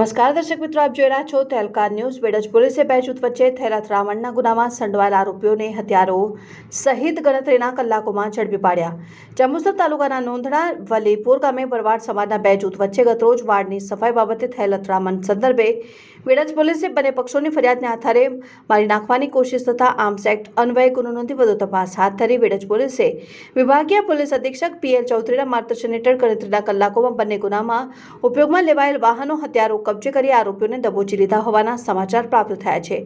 નમસ્કાર દર્શક મિત્રો, આપ જોઈ રહ્યા છો તેલકા ન્યૂઝ. બેડજ પોલીસે બે જૂથ વચ્ચે થયેલા અથડામણના ગુનામાં સંડવાયેલા આરોપીઓને હથિયારો સહિત ગણતરીના કલાકોમાં ઝડપી પાડ્યા. જંબુસર તાલુકાના નોંધણા વલીપુર ગામે ભરવાડ સમાજના બે જૂથ વચ્ચે ગતરોજ વાડની સફાઈ બાબતે થયેલ અથડામણ સંદર્ભે બેડજ પોલીસે બંને પક્ષોની ફરિયાદને આધારે મારી નાખવાની કોશિશ તથા આર્મ્સ એક્ટ અન્વયે ગુનો નોંધી વધુ તપાસ હાથ ધરી બેડજ પોલીસે વિભાગીય પોલીસ અધિક્ષક પીએલ ચૌધરીના માર્ગદર્શન હેઠળ ગણતરીના કલાકોમાં બંને ગુનામાં ઉપયોગમાં લેવાયેલ વાહનો, હથિયારો કબજે કરી આરોપીઓને દબોચી લીધા હોવાના સમાચાર પ્રાપ્ત થયા છે.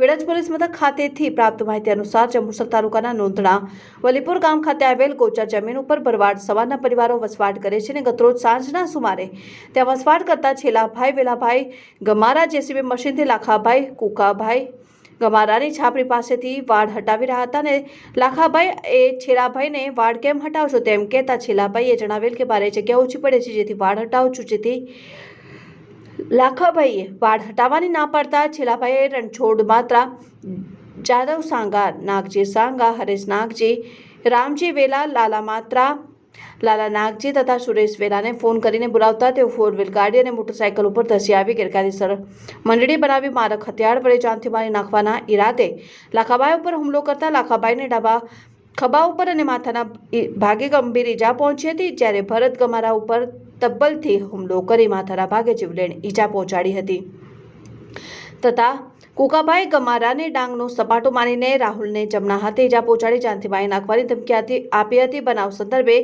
વેડજ પોલીસ મથક ખાતેથી પ્રાપ્ત માહિતી અનુસાર જંબુસર તાલુકાના નોંધણા, વલીપુર ગામ ખાતે આવેલ ગોચર જમીન ઉપર ભરવાડ સવારના પરિવારો વસવાટ કરે છે અને ગતરોજ સાંજના સુમારે ત્યાં વસવાટ કરતા છેલાભાઈ વેલાભાઈ ગમારા, જેસીબી મશીનથી લાખાભાઈ કુકાભાઈ ગમારાની છાપરી પાસેથી વાડ હટાવી રહ્યા હતા અને લાખાભાઈ એ છેલાભાઈને વાડ કેમ હટાવશો તેમ કહેતા છેલાભાઈએ જણાવેલ કે, મારે જગ્યા ઓછી પડે છે, જેથી વાડ હટાવું છું, જેથી લાખાભાઈએ વાળ હટાવવાની ના પાડતા છેલ્લાભાઈએ રણછોડ માત્રા જાદવ સાંગા, નાગજી સાંગા, હરેશ નાગજી, રામજી વેલા, લાલા માત્રા લાલા નાગજી તથા સુરેશ વેલાને ફોન કરીને બોલાવતા તેઓ ફોર વ્હીલ ગાડી અને મોટરસાયકલ ઉપર ધસી આવી ગેરકાયદેસર મંડળી બનાવી મારક હથિયાર વડે જાનથી મારી નાખવાના ઈરાદે. લાખાભાઈ ઉપર હુમલો કરતા લાખાભાઈને ડાબા ખભા ઉપર અને માથાના ભાગે ગંભીર ઈજા પહોંચી હતી જ્યારે ભરત ગમારા ઉપર તબ્બલથી હુમલો કરી માથાના ભાગે જીવલેણ ઈજા પહોંચાડી હતી. તથા કુકાભાઈ ગમારાને ડાંગનો સપાટો મારીને રાહુલને જમણા હાથે ઈજા પહોંચાડી જાનથી મારી નાખવાની ધમકી આપી હતી બનાવ સંદર્ભે.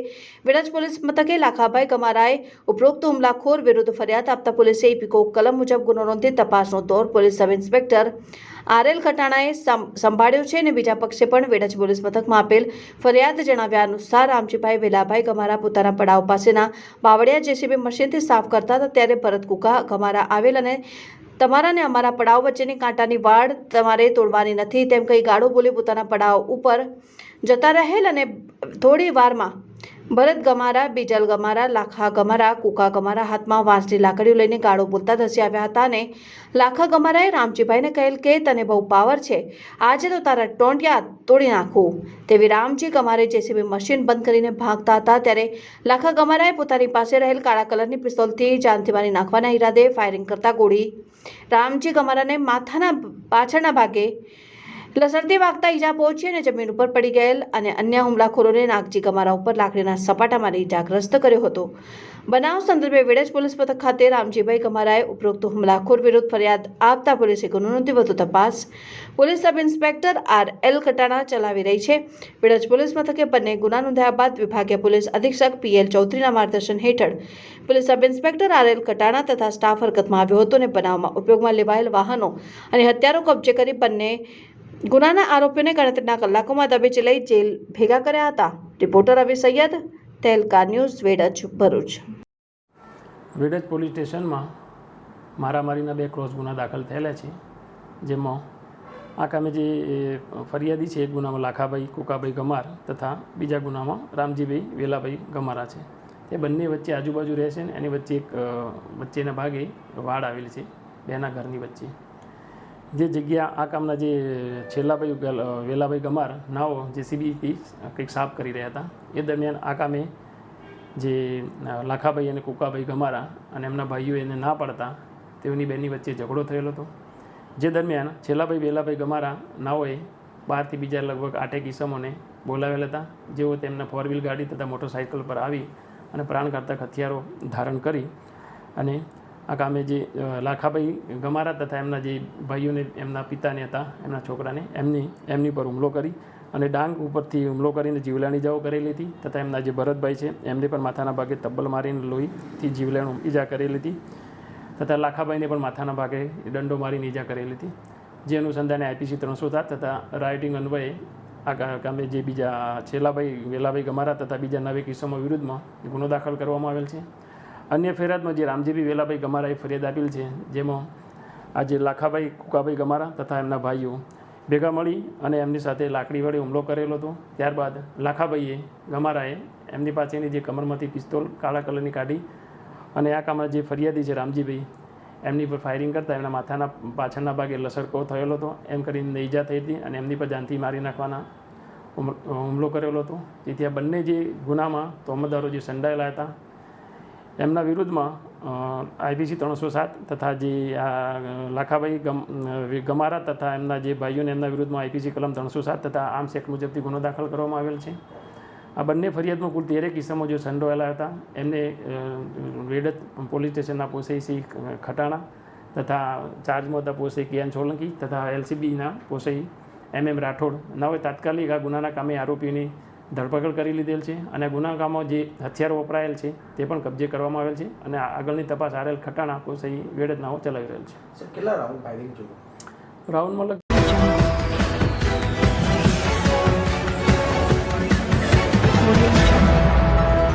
વિરજ પોલીસ મથકે લાખાભાઈ ગમારાએ ઉપરોક્ત હુમલાખોર વિરુદ્ધ ફરિયાદ આપતા પોલીસે ઇપિકો કલમ મુજબ ગુનો નોંધી તપાસનો દોર police sub inspector R L ખટાણાએ સંભાળ્યો છે અને બીજા પક્ષે પણ વેડજ પોલીસ મથકમાં આપેલ ફરિયાદ જણાવ્યા અનુસાર રામજીભાઈ વેલાભાઈ ગમારા પોતાના પડાવ પાસેના બાવળિયા જેસીબી મશીનથી સાફ કરતા હતા, ત્યારે ભરત કુકા ગમારા આવેલ અને તમારા ને અમારા પડાવ વચ્ચેની કાંટાની વાડ તમારે તોડવાની નથી, તેમ કહી ગાળો બોલી પોતાના પડાવ ઉપર જતા રહેલ અને થોડી વારમાં ભરત ગમારા, બીજલ ગમારા, લાખા ગમારા, કુકા ગમારા હાથમાં વાંસની લાકડીઓ લઈને ગાળો બોલતા ધસી આવ્યા હતા અને લાખા ગમારાએ રામજીભાઈને કહેલ કે તને બહુ પાવર છે. આજે તો તારા ટોંટિયા તોડી નાખું. તેવી રામજી ગમારે જેસીબી મશીન બંધ કરીને ભાગતા હતા ત્યારે લાખા ગમારાએ પોતાની પાસે રહેલ કાળા કલરની પિસ્તોલથી જાનથી મારી નાખવાના ઈરાદે ફાયરિંગ કરતા ગોળી. રામજી ગમારાને માથાના પાછળના ભાગે લસણથી વાગતા ઈજા પહોંચી અને જમીન ઉપર પડી ગયેલ અને અન્ય હુમલાખોરોને નાગજી કમારા ઉપર લાકડીના સપાટા મારી ઇજાગ્રસ્ત કર્યો હતો. બનાવ સંદર્ભે વેડજ પોલીસ મથક ખાતે રામજીભાઈ કમારાએ ઉપરોક્ત હુમલાખોર વિરુદ્ધ ફરિયાદ આપતા પોલીસે ગુનો નોંધી વધુ તપાસ police sub inspector R L Katana ચલાવી રહી છે. વેડજ પોલીસ મથકે બંને ગુના નોંધ્યા બાદ વિભાગીય પોલીસ અધિક્ષક પીએલ ચૌધરીના માર્ગદર્શન હેઠળ police sub inspector R L Katana તથા સ્ટાફ હરકતમાં આવ્યો હતો અને બનાવમાં ઉપયોગમાં લેવાયેલ વાહનો અને હથિયારો કબજે કરી બંને ગુનાના આરોપીઓને ગણતરીના કલાકોમાં દબેચી લઈ જેલ ભેગા કર્યા હતા. Reporter Ravi Saiyed Telka news, Vedaj, Bharuch. Vedaj police સ્ટેશનમાં મારામારીના બે ક્રોસ ગુના દાખલ થયેલા છે, જેમાં આ કામે જે ફરિયાદી છે, એક ગુનામાં લાખાભાઈ, કુકાભાઈ ગમાર તથા બીજા ગુનામાં રામજીભાઈ વેલાભાઈ ગમારા છે. તે બંને વચ્ચે આજુબાજુ રહે છે ને એની વચ્ચે એક વચ્ચેના ભાગે વાડ આવેલી છે, બેના ઘરની વચ્ચે. જે જગ્યા આ કામના જે છેલ્લાભાઈ વેલાભાઈ ગમાર નાઓ જેસીબીથી કંઈક સાફ કરી રહ્યા હતા, એ દરમિયાન આ કામે જે લાખાભાઈ અને કુકાભાઈ ગમારા અને એમના ભાઈઓ એને ના પાડતા તેઓની બેની વચ્ચે ઝઘડો થયેલો હતો. જે દરમિયાન છેલ્લાભાઈ, વેલાભાઈ ગમારા નાઓએ બહારથી બીજા લગભગ આઠેક ઈસમોને બોલાવેલા હતા. જેઓ તેમના ફોર વ્હીલ ગાડી તથા મોટરસાઇકલ પર આવી અને પ્રાણઘાતક હથિયારો ધારણ કરી અને આ કામે જે લાખાભાઈ ગમારા તથા એમના જે ભાઈઓને, એમના પિતાને હતા, એમના છોકરાને, એમની એમની પર હુમલો કરી અને ડાંગ ઉપરથી હુમલો કરીને જીવલાણી જાઓ કરેલી હતી તથા એમના જે ભરતભાઈ છે, એમને પણ માથાના ભાગે તબ્બલ મારીને લોહીથી જીવલેણ ઈજા કરેલી હતી તથા લાખાભાઈને પણ માથાના ભાગે દંડો મારીને ઈજા કરેલી હતી. જે અનુસંધાને આઈપીસી ત્રણસો સાત તથા રાઇટિંગ અન્વયે આ કામે જે બીજા છેલ્લાભાઈ વેલાભાઈ ગમારા તથા બીજા નવે કિસ્સામાં વિરુદ્ધમાં ગુનો દાખલ કરવામાં આવેલ છે. અન્ય ફરિયાદમાં જે રામજીભાઈ વેલાભાઈ ગમારાએ ફરિયાદ આપેલ છે, જેમાં આજે લાખાભાઈ કુકાભાઈ ગમારા તથા એમના ભાઈઓ ભેગા મળી અને એમની સાથે લાકડી વડે હુમલો કરેલો હતો. ત્યારબાદ લાખાભાઈએ ગમારાએ એમની પાસેની જે કમરમાંથી પિસ્તોલ કાળા કલરની કાઢી અને આ કામમાં જે ફરિયાદી છે રામજીભાઈ એમની પર ફાયરિંગ કરતાં એમના માથાના પાછળના ભાગે લસરકો થયેલો હતો. એમ કરીને ઈજા થઈ હતી અને એમની પર જાનથી મારી નાખવાના હુમલો કરેલો હતો. તેથી આ બંને જે ગુનામાં તોમદારો જે સંડાયેલા હતા એમના વિરુદ્ધમાં આઈપીસી ત્રણસો સાત તથા જે આ લાખાભાઈ ગમ ગમારા તથા એમના જે ભાઈઓને એમના વિરુદ્ધમાં આઈપીસી કલમ ત્રણસો સાત તથા આર્મ્સ એક્ટ મુજબથી ગુનો દાખલ કરવામાં આવેલ છે. આ બંને ફરિયાદમાં કુલ તેરેક કિસ્સામાં જો સંડોવાયેલા હતા, એમને વેડત પોલીસ સ્ટેશનના પોસઈ ખટાણા તથા ચાર્જમાં હતા પોસઈ કિયાન સોલંકી તથા એલસીબીના પોસઈ એમ એમ રાઠોડ. નવે તાત્કાલિક આ ગુનાના કામે આરોપીની ધરપકડ કરી લીધેલ છે અને ગુનાકામાં જે હથિયારો વપરાયેલ છે તે પણ કબજે કરવામાં આવેલ છે અને આગળની તપાસ આરેલ ખટાણા પોસઈ વેડતનાઓ ચલાવી રહેલ છે. કેટલા રાઉન્ડ ફાયરિંગ રાઉન્ડમાં લગ